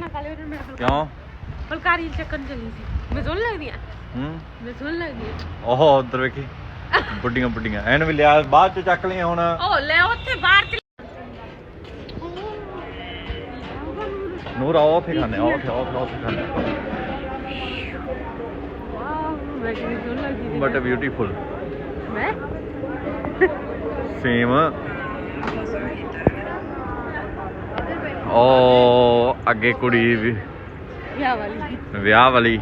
ਨਾ ਕਾਲੇ ਵੀਰ ਮੇਰੇ ਕਿਉਂ? ਫੁਲਕਾਰੀ ਚੱਕਣ ਚਲੀ ਸੀ। ਮੈਂ ਸੋਹਣ ਲੱਗਦੀ ਆ। ਹੂੰ? ਮੈਂ ਸੋਹਣ ਲੱਗਦੀ ਆ। ਉਹ ਉਧਰ ਵੇਖੀ। ਬੁੱਡੀਆਂ ਬੁੱਡੀਆਂ ਐਨ ਵੀ ਲਿਆ ਬਾਅਦ ਚ ਚੱਕ ਲਈ ਹੁਣ। ਉਹ ਲੈ ਉੱਥੇ ਬਾਹਰ ਚ ਨੂਰ ਆਓ ਉੱਥੇ ਖਾਣੇ ਆਓ ਉੱਥੇ ਆਓ ਉੱਥੇ- ਉੱਥੇ ਖਾਣੇ ਵਾਓ ਮੈਂ ਕਿੰਨੀ ਸੋਹਣ ਲੱਗਦੀ ਸੀ। ਬਟ ਬਿਊਟੀਫੁਲ ਮੈਂ? ਸੇਮ ਓ। ਅੱਗੇ ਕੁੜੀ ਵੀ ਵਿਆਹ ਵਾਲੀ। ਵਿਆਹ ਵਾਲੀ।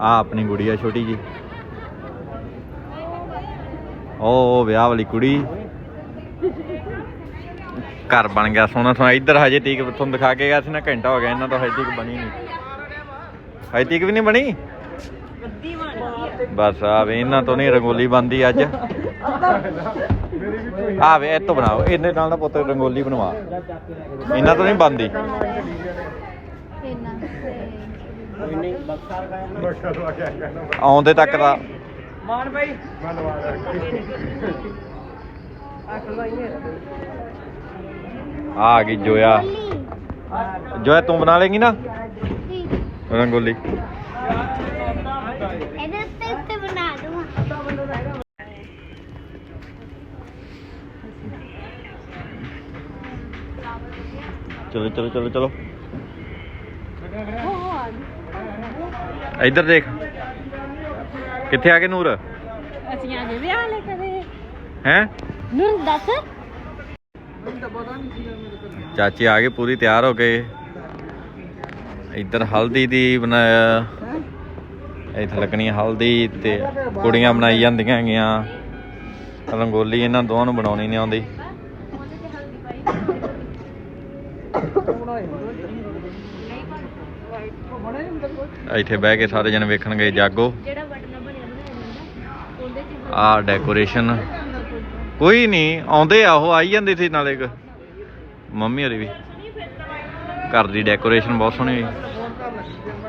ਆ ਆਪਣੀ ਗੁੜੀਆ ਛੋਟੀ ਜੀ। ਓ ਵਿਆਹ ਵਾਲੀ ਕੁੜੀ। ਘਰ ਬਣ ਗਿਆ ਸੋਹਣਾ ਸੋਹਣਾ। ਇੱਧਰ ਹਜੇ ਤੀਕ ਤੁਹਾਨੂੰ ਦਿਖਾ ਕੇ ਗਿਆ ਸੀ ਨਾ ਘੰਟਾ ਹੋ ਗਿਆ ਇਹਨਾਂ ਤੋਂ ਹਜੇ ਤੀਕ ਬਣੀ ਨਹੀਂ। ਹਜੇ ਤੀਕ ਵੀ ਨਹੀਂ ਬਣ? ਬਸ ਆ ਵੇ ਇਹਨਾਂ ਤੋਂ ਨਹੀਂ ਰੰਗੋਲੀ ਬੰਦੀ ਅੱਜ। ਆ ਵੇ ਇਹ ਤੋਂ ਬਣਾਓ। ਇਹਦੇ ਨਾਲ ਨਾ ਪੁੱਤ ਰੰਗੋਲੀ ਬਣਵਾ। ਇਹਨਾਂ ਤੋਂ ਨਹੀਂ ਬੰਦੀ ਆਉਂਦੇ ਤੱਕ ਦਾ। ਮਾਨ ਭਾਈ ਆ ਆ ਗਈ ਜੋਇਆ। ਜੋਇਆ ਤੂੰ ਬਣਾ ਲੇਗੀ ਨਾ? ਰੰਗੋਲੀ। ਚਲੋ ਚਲੋ ਚਲੋ ਚਲੋ। ਇੱਧਰ ਦੇਖ। ਕਿੱਥੇ ਆ ਗਏ ਨੂਰ? ਅਸੀਂ ਆ ਗਏ ਵਿਆਹ ਲੈ ਕਦੇ ਹੈ? ਨੂਰ ਦੱਸ। ਚਾਚੀ ਆ ਗਏ ਪੂਰੀ ਤਿਆਰ ਹੋ ਕੇ। ਇੱਧਰ ਹਲਦੀ ਦੀ ਬਣਾਇਆ ਇੱਥੇ ਲੱਗਣੀ ਹਲਦੀ ਤੇ ਕੁੜੀਆਂ ਬਣਾਈ ਜਾਂਦੀਆਂ ਹੈਗੀਆਂ। ਰੰਗੋਲੀ ਇਹਨਾਂ ਦੋਵਾਂ ਨੂੰ ਬਣਾਉਣੀ ਨਹੀਂ ਆਉਂਦੀ। ਇੱਥੇ ਬਹਿ ਕੇ ਸਾਰੇ ਜਣੇ ਵੇਖਣ ਗਏ ਜਾਗੋ। ਜਿਹੜਾ ਬਟਨਾ ਬਣਿਆ ਬਣਾਇਆ ਉਹਦੇ ਚ ਆ ਡੈਕੋਰੇਸ਼ਨ ਕੋਈ ਨਹੀਂ ਆਉਂਦੇ ਆ ਉਹ ਆਈ ਜਾਂਦੇ ਸੀ ਨਾਲੇ ਇੱਕ। ਮੰਮੀ ਹਰੀ ਵੀ। ਘਰ ਦੀ ਡੈਕੋਰੇਸ਼ਨ ਬਹੁਤ ਸੋਹਣੀ ਹੋਈ।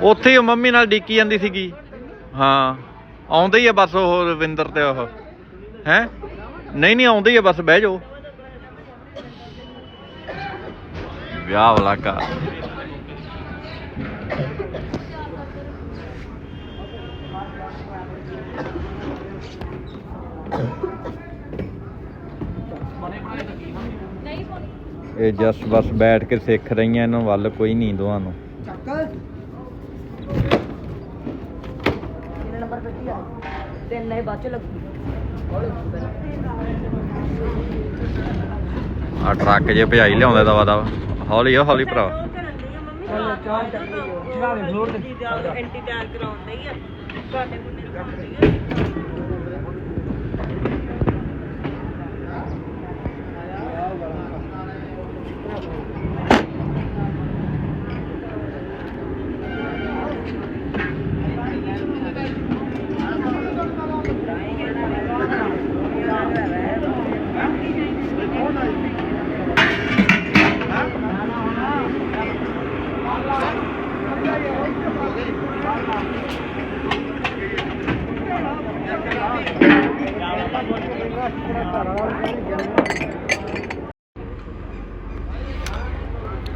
ਉੱਥੇ ਹੀ ਮੰਮੀ ਨਾਲ ਡਿੱਕੀ ਜਾਂਦੀ ਸੀਗੀ। ਹਾਂ ਆਉਂਦੇ ਹੀ ਆ ਬਸ ਉਹ ਰਵਿੰਦਰ ਤੇ ਉਹ। ਹੈ? ਨਹੀਂ ਨਹੀਂ ਆਉਂਦੇ ਹੀ ਆ ਬਸ ਬਹਿ ਜਾਓ। ਵਿਆਹ ਵਾਲਾ ਘਰ। ਇਹ ਜਸਟ ਬਸ ਬੈਠ ਕੇ ਸਿੱਖ ਰਹੀਆਂ ਇਹਨਾਂ ਵੱਲ ਕੋਈ ਨਹੀਂ ਦੋਵਾਂ ਨੂੰ। ਨੰਬਰ ਕੱਟੀ ਆ? ਤਿੰਨ ਨਹੀਂ ਬਾਅਦ ਚ ਲੱਗੂ। ਆ ਟਰੱਕ ਜੇ ਭਜਾਈ ਲਿਆਉਂਦਾ ਦਵਾ ਦਵਾ। ਹੌਲੀ ਆ ਹੌਲੀ ਭਰਾ। ਚਾਹ ਚੱਕੀ ਚੜਾ ਦੇ ਫਲੋਰ ਤੇ। ਐਂਟੀ ਤਿਆਰ ਕਰਾਉਂਦਾ ਹੀ ਆ। ਤੁਹਾਡੇ ਮੁੰਡੇ ਨੂੰ ਕਰਾਉਂਦੀ ਆ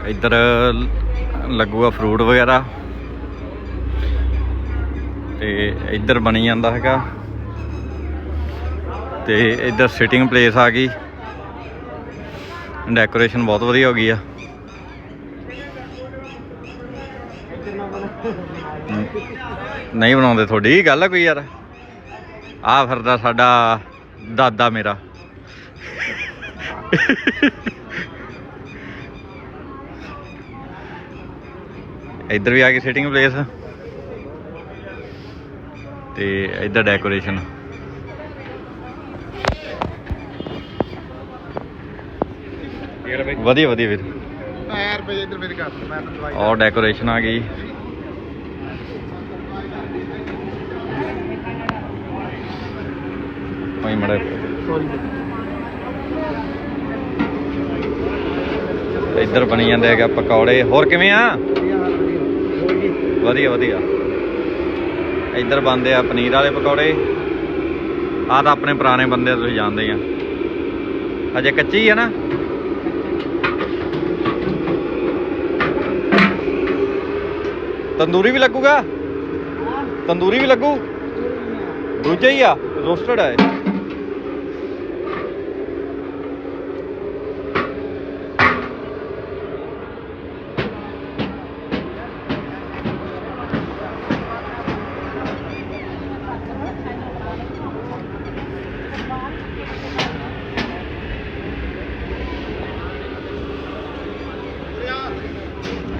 ਇੱਧਰ ਲੱਗੂਗਾ ਫਰੂਟ ਵਗੈਰਾ। ਤੇ ਇੱਧਰ ਬਣੀ ਜਾਂਦਾ ਹੈਗਾ। ਤੇ ਇੱਧਰ ਸਿਟਿੰਗ ਪਲੇਸ ਆ ਗਈ। ਡੈਕੋਰੇਸ਼ਨ ਬਹੁਤ ਵਧੀਆ ਹੋ ਗਈ ਆ। ਨਹੀਂ ਬਣਾਉਂਦੇ ਤੁਹਾਡੀ? ਗੱਲ ਆ ਕੋਈ ਯਾਰ। ਆ ਫਿਰਦਾ ਸਾਡਾ ਦਾਦਾ ਮੇਰਾ। ਇੱਧਰ ਵੀ ਆ ਗਈ ਸਿਟਿੰਗ ਪਲੇਸ ਤੇ ਇੱਧਰ ਡੈਕੋਰੇਸ਼ਨ ਵਧੀਆ ਵਧੀਆ ਵੀਰ। ਯਾਰ ਰੁਪਏ ਇੱਧਰ ਮੇਰੇ ਘਰ ਮੈਂ ਤਾਂ ਦਵਾਈ ਔਰ ਡੈਕੋਰੇਸ਼ਨ ਆ ਗਈ। ਭਾਈ ਮੜਾ ਇੱਧਰ ਬਣੀ ਜਾਂਦੇ ਹੈਗਾ ਪਕੌੜੇ ਹੋਰ ਕਿਵੇਂ ਆ? ਵਧੀਆ ਵਧੀਆ। ਇੱਧਰ ਬੰਦੇ ਆ ਪਨੀਰ ਵਾਲੇ ਪਕੌੜੇ। ਆਹ ਤਾਂ ਆਪਣੇ ਪੁਰਾਣੇ ਬੰਦੇ ਤੁਸੀਂ ਜਾਣਦੇ ਆ। ਅਜੇ ਕੱਚੀ ਆ ਨਾ? ਤੰਦੂਰੀ ਵੀ ਲੱਗੂਗਾ? ਤੰਦੂਰੀ ਵੀ ਲੱਗੂ? ਦੂਜਾ ਹੀ ਆ ਰੋਸਟਡ ਆ ਇਹ।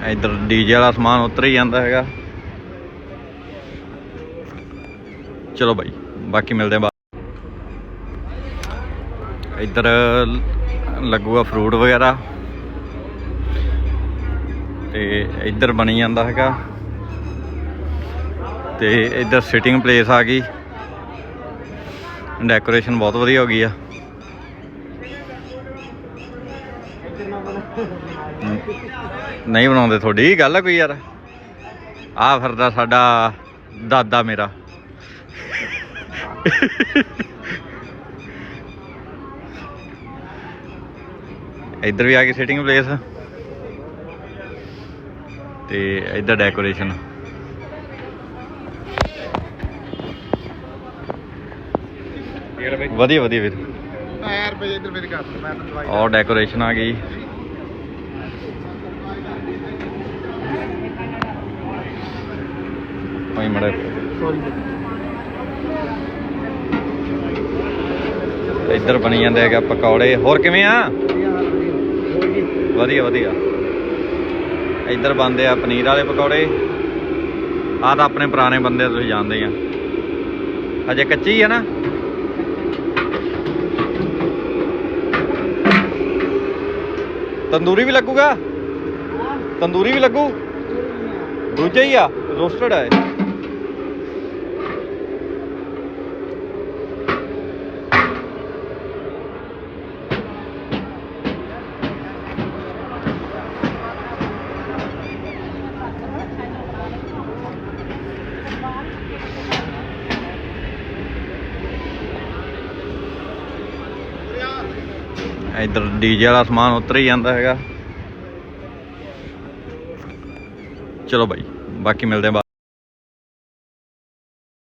ਇੱਧਰ ਡੀਜੇ ਵਾਲਾ ਸਮਾਨ ਉਤਰ ਹੀ ਜਾਂਦਾ ਹੈਗਾ। ਚਲੋ ਬਾਈ, ਬਾਕੀ ਮਿਲਦੇ ਆ ਬਾਅਦ। ਇੱਧਰ ਲੱਗੂਗਾ ਫਰੂਟ ਵਗੈਰਾ। ਤੇ ਇੱਧਰ ਬਣੀ ਜਾਂਦਾ ਹੈਗਾ। ਤੇ ਇੱਧਰ ਸਿਟਿੰਗ ਪਲੇਸ ਆ ਗਈ। ਡੈਕੋਰੇਸ਼ਨ ਬਹੁਤ ਵਧੀਆ ਹੋ ਗਈ ਆ। ਨਹੀਂ ਬਣਾਉਂਦੇ ਤੁਹਾਡੀ? ਗੱਲ ਆ ਕੋਈ ਯਾਰ। ਆ ਫਿਰਦਾ ਸਾਡਾ ਦਾਦਾ ਮੇਰਾ। ਇੱਧਰ ਵੀ ਆ ਗਈ ਸਿਟਿੰਗ ਪਲੇਸ ਤੇ ਇੱਧਰ ਡੈਕੋਰੇਸ਼ਨ ਵਧੀਆ ਵਧੀਆ ਵੀਰ। ਪੈਰ ਪਏ ਇੱਧਰ ਮੇਰੇ ਘਰ ਮੈਂ ਤਾਂ ਦਵਾਈ ਔਰ ਡੈਕੋਰੇਸ਼ਨ ਆ ਗਈ। ਭਾਈ ਮੜਾ। ਇੱਧਰ ਬਣੀ ਜਾਂਦੇ ਹੈਗਾ ਪਕੌੜੇ। ਹੋਰ ਕਿਵੇਂ ਆ? ਵਧੀਆ ਵਧੀਆ। ਇੱਧਰ ਬੰਦੇ ਆ ਪਨੀਰ ਵਾਲੇ ਪਕੌੜੇ। ਆਹ ਤਾਂ ਆਪਣੇ ਪੁਰਾਣੇ ਬੰਦੇ ਤੁਸੀਂ ਜਾਣਦੇ ਆ। ਅਜੇ ਕੱਚੀ ਆ ਨਾ? ਤੰਦੂਰੀ ਵੀ ਲੱਗੂਗਾ ਤੰਦੂਰੀ ਵੀ ਲੱਗੂ ਦੂਜਾ ਹੀ ਆ ਰੋਸਟਡ ਹੈ ਇੱਧਰ ਡੀਜੇ ਵਾਲਾ ਸਮਾਨ ਉਤਰ ਹੀ ਜਾਂਦਾ ਹੈਗਾ। ਚਲੋ ਬਾਈ ਬਾਕੀ ਮਿਲਦੇ ਆ